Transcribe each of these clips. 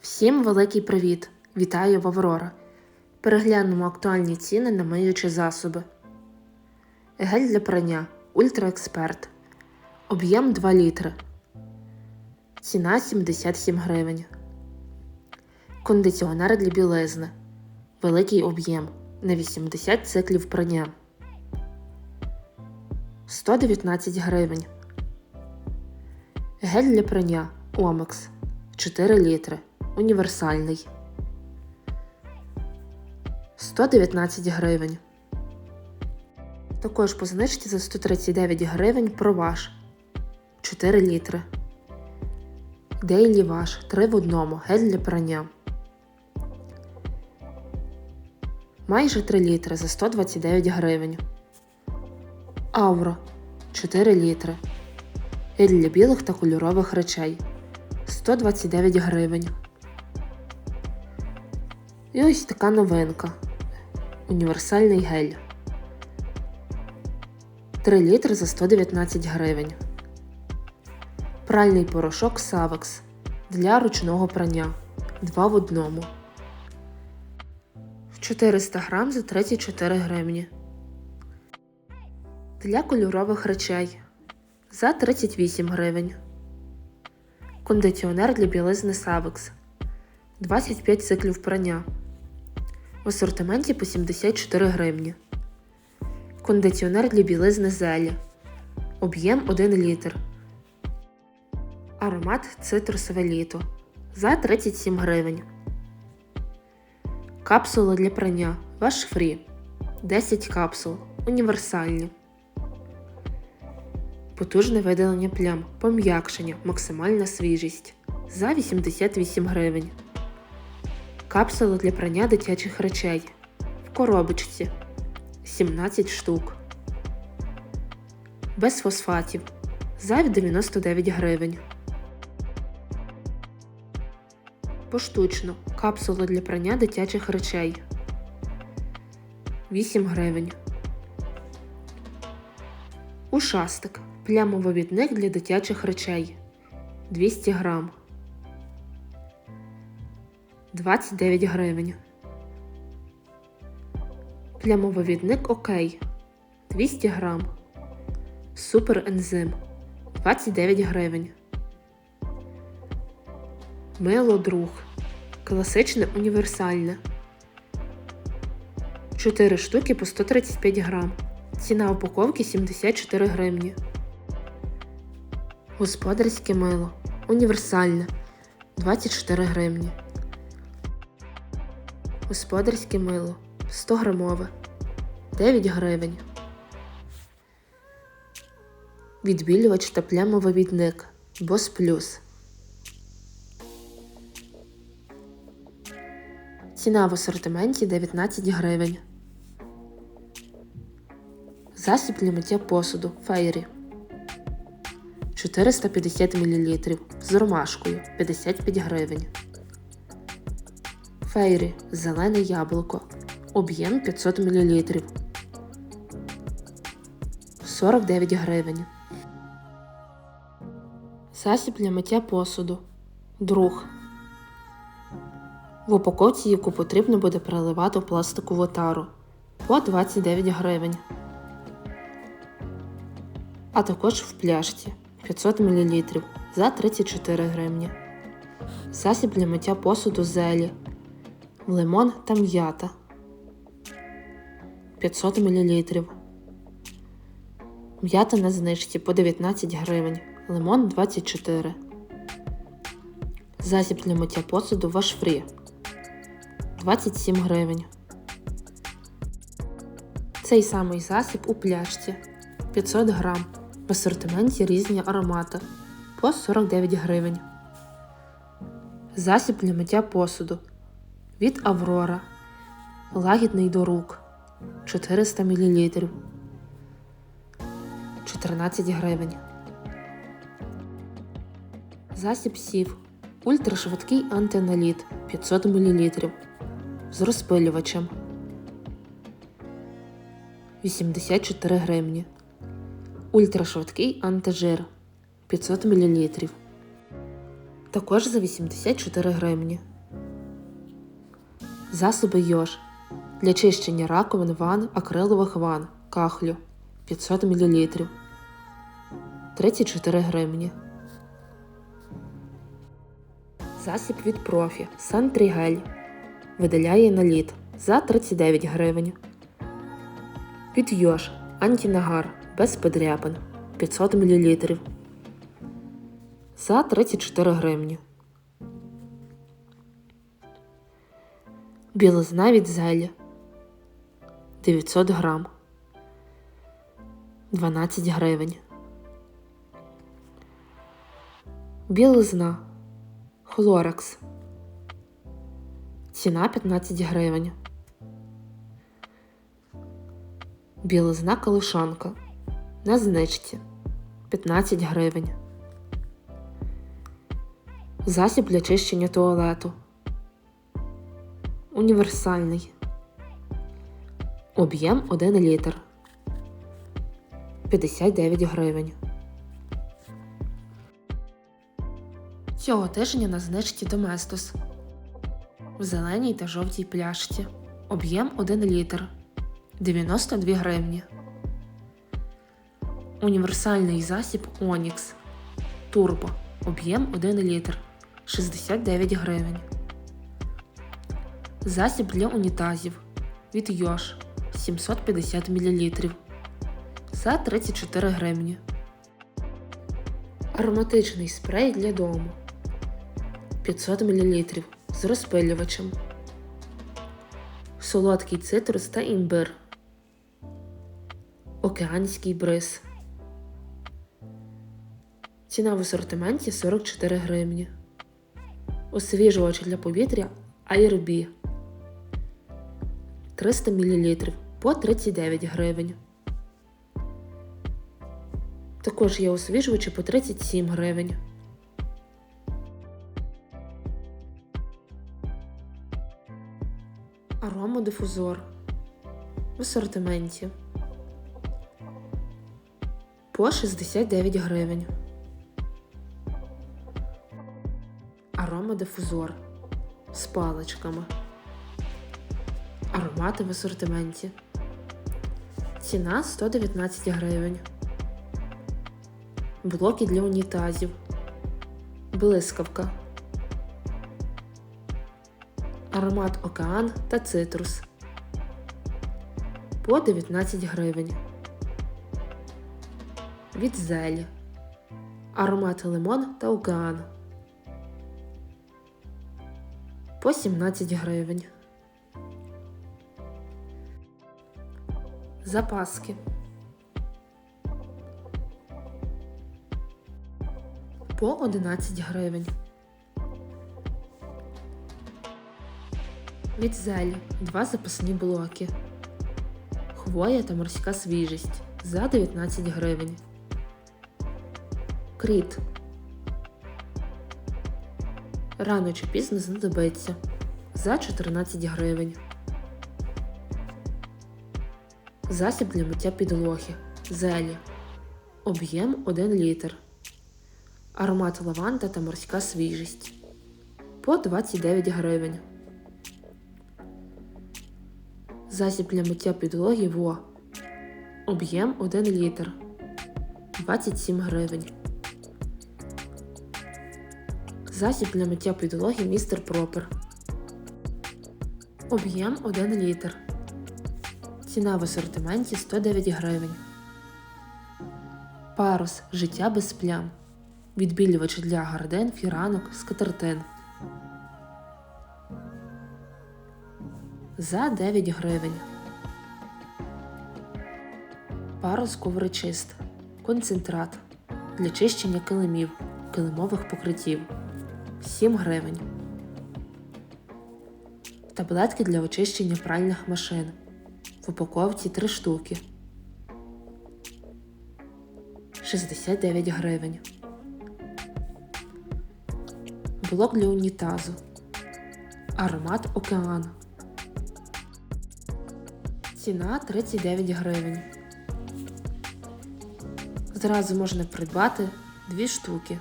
Всім великий привіт! Вітаю в Аврора. Переглянемо актуальні ціни на миючі засоби. Гель для прання Ультра Експерт. Об'єм 2 літри. Ціна 77 гривень. Кондиціонер для білизни. Великий об'єм на 80 циклів прання. 119 гривень. Гель для прання Омекс 4 літри. Універсальний. 119 гривень. Також по знижці за 139 гривень проваж 4 літри. Дейлі ваш 3 в одному. Гель для прання. Майже 3 літри за 129 гривень. Авро 4 літри. Гель для білих та кольорових речей 129 гривень. І ось така новинка. Універсальний гель. 3 літри за 119 гривень. Пральний порошок Савекс для ручного прання. 2 в одному. 400 грам за 34 гривні. Для кольорових речей за 38 гривень. Кондиціонер для білизни Савекс 25 циклів прання. В асортименті по 74 гривні. Кондиціонер для білизни Зелі. Об'єм 1 літр. Аромат цитрусове літо за 37 гривень. Капсула для прання Ваш Фрі 10 капсул. Універсальні. Потужне видалення плям. Пом'якшення. Максимальна свіжість за 88 гривень. Капсула для прання дитячих речей. В коробочці 17 штук. Без фосфатів за 99 гривень. Поштучно. Капсула для прання дитячих речей 8 гривень. Ушастик. Плямовивідник для дитячих речей 200 грам. 29 гривень. Плямовивідник Окей 200 грам. Суперензим 29 гривень. Мило друг. Класичне універсальне. 4 штуки по 135 грам. Ціна упаковки 74 гривні. Господарське мило. Універсальне 24 гривні. Господарське мило 100 грамове 9 гривень. Відбілювач та плямовивідник Бос Плюс. Ціна в асортименті 19 гривень. Засіб для миття посуду Фейрі 450 мл з ромашкою 55 гривень. Фейрі зелене яблуко. Об'єм 500 мл 49 гривень. Засіб для миття посуду. Друг. В упаковці, яку потрібно буде переливати в пластикову тару по 29 гривень. А також в пляшці 500 мл за 34 гривні. Засіб для миття посуду зелі. Лимон та м'ята 500 мл. М'ята на знижці по 19 гривень. Лимон 24. Засіб для миття посуду ваш фрі 27 гривень. Цей самий засіб у пляшці 500 грам. В асортименті різні аромати по 49 гривень. Засіб для миття посуду від Аврора. Лагідний до рук 400 мл 14 гривень. Засіб сів. Ультрашвидкий антиналіт 500 мл з розпилювачем 84 гривні. Ультрашвидкий антижир 500 мл. Також за 84 гривні. Засоби Йош для чищення раковин ван, акрилових ван, кахлю 500 мл 34 гривні. Засіб від профі Сантрігель видаляє наліт за 39 гривень. Від Йош антінагар без подряпин 500 мл за 34 гривні. Білизна від зелі 900 грам 12 гривень. Білизна Хлорекс. Ціна 15 гривень. Білизна колишанка. На знижці 15 гривень. Засіб для чищення туалету. Універсальний. Об'єм 1 літр. 59 гривень. Цього тижня на знижці Доместос. В зеленій та жовтій пляшці. Об'єм 1 літр. 92 гривні. Універсальний засіб Онікс. Турбо. Об'єм 1 літр. 69 гривень. Засіб для унітазів від Йош 750 мл за 34 гривні. Ароматичний спрей для дому 500 мл з розпилювачем. Солодкий цитрус та імбир. Океанський бриз. Ціна в асортименті 44 гривні. Освіжувач для повітря Airb 300 мл по 39 гривень. Також є освіжувачі по 37 гривень. Аромадифузор в асортименті по 69 гривень. Аромадифузор з паличками. Аромати в асортименті. Ціна 119 гривень. Блоки для унітазів. Блискавка. Аромат океан та цитрус. По 19 гривень. Від зелі. Аромат лимон та океан. По 17 гривень. Запаски. По 11 гривень. Від зелі два запасні блоки. Хвоя та морська свіжість за 19 гривень. Кріт. Рано чи пізно знадобиться за 14 гривень. Засіб для миття підлоги. Зелі. Об'єм 1 літр. Аромат лаванда та морська свіжість. По 29 гривень. Засіб для миття підлоги ВО. Об'єм 1 літр. 27 гривень. Засіб для миття підлоги містер Пропер. Об'єм 1 літр. Ціна в асортименті 109 гривень. Парус Життя без плям. Відбілювач для гарден, фіранок, скатертин. За 9 гривень. Парус коврочист. Концентрат. Для чищення килимів, килимових покриттів. 7 гривень. Таблетки для очищення пральних машин. Упаковці 3 штуки. 69 гривень. Блок для унітазу. Аромат океан. Ціна 39 гривень. Зразу можна придбати дві штуки.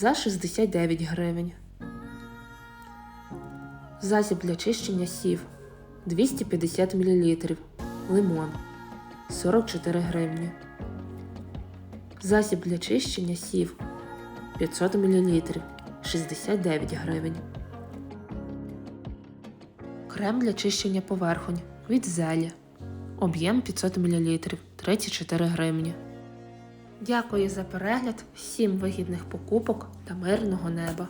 за 69 гривень. Засіб для чищення сів 250 мл. Лимон 44 гривні. Засіб для чищення сів 500 мл 69 гривень. Крем для чищення поверхонь від зелі. Об'єм 500 мл 34 гривні. Дякую за перегляд, всім вигідних покупок та мирного неба!